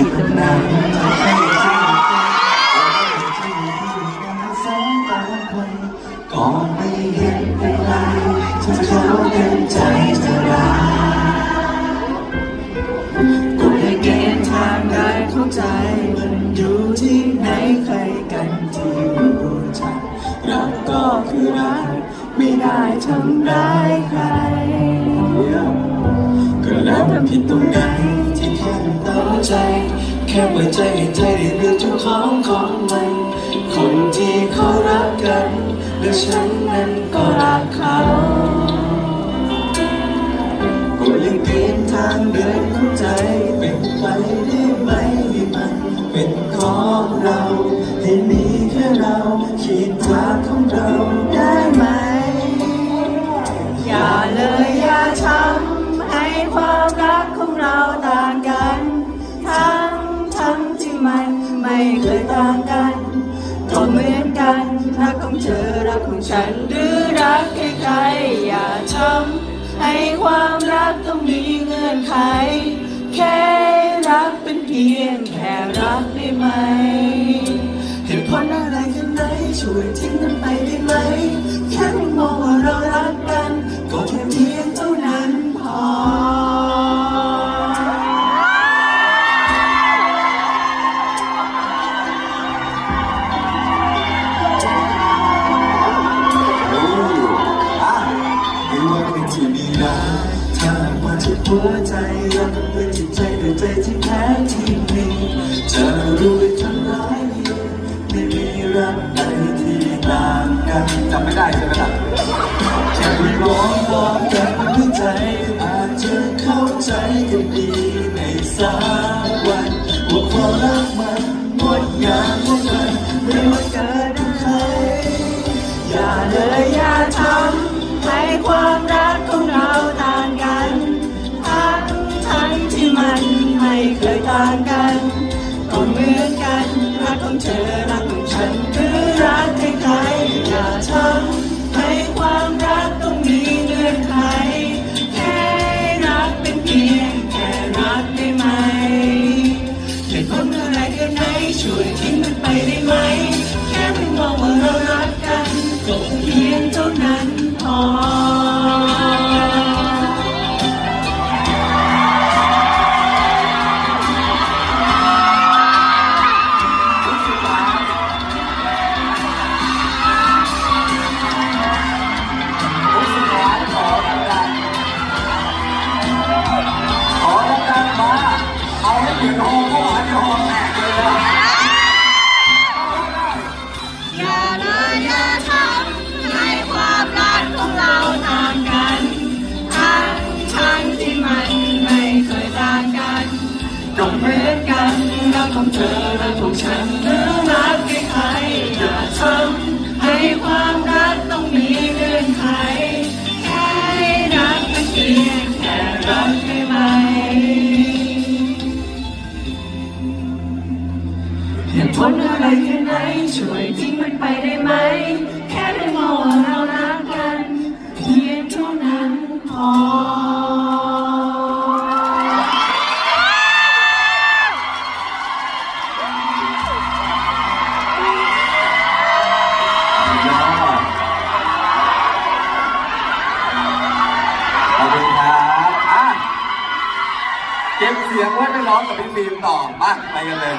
อยู่ตรงนั้นให้ที่ที่ที่กันสอนก็ไม่เห็นเป็นไรถ้าเขาเป็นใจเธอรักก็ให้เกณฑ์ทางได้เข้าใจ มันอยู่ที่ไหนใครกันที่รู้จักรักก็คือรัก ไม่ได้ทำร้ายใคร ก็แล้วมันผิดตรงไหน แค่ตั้งใจ แค่เปิดใจให้ใจได้เลือกทุกของของมัน คนที่เขารักกันและฉันนั้นก็รักเขาก็ยังเปลี่ยนทางเดินของใจเป็นไปได้ไหมให้มันเป็นของเราให้มี เคยต่างกัน ก็เหมือนกันรักของเธอรักของฉันหรือรักใครๆอย่าทำให้ความรักต้องมีเงื่อนไข แค่รักเป็นเพียงแค่รักได้ไหมเหตุผลอะไรกันไหนช่วยทิ้งกันไปได้ไหม แค่ไม่มอง ที่หัวใจรักกับเพื่อนจิตใจด้วยใจที่แท้ที่มีจะรู้ไปทั้งร้อยเดียวไม่มีรักใดที่ต่างกันจำไม่ได้ใช่ไหมล่ะแค่ไปมองมองกันด้วยใจอาจจะเข้าใจกันดีในสักวันว่าความรักมันงดงามกว่า ช่วยทิ้งมันไปได้ไหม แค่ไม่มองว่าเรารักกันก็เพียงเท่านั้นพอ ของเธอรักของฉันหรือรักใครๆอย่าทำให้ความรักต้องมีเงื่อนไขแค่รักเป็นเพียงแค่รักได้ไหมเหตุผลอะไรแค่ไหนช่วยทิ้งมันไปได้ไหม แค่ได้มองว่าเรารักกัน เก็บเสียงไว้ไปร้องกับพี่ฟิล์มต่อมาไปกันเลย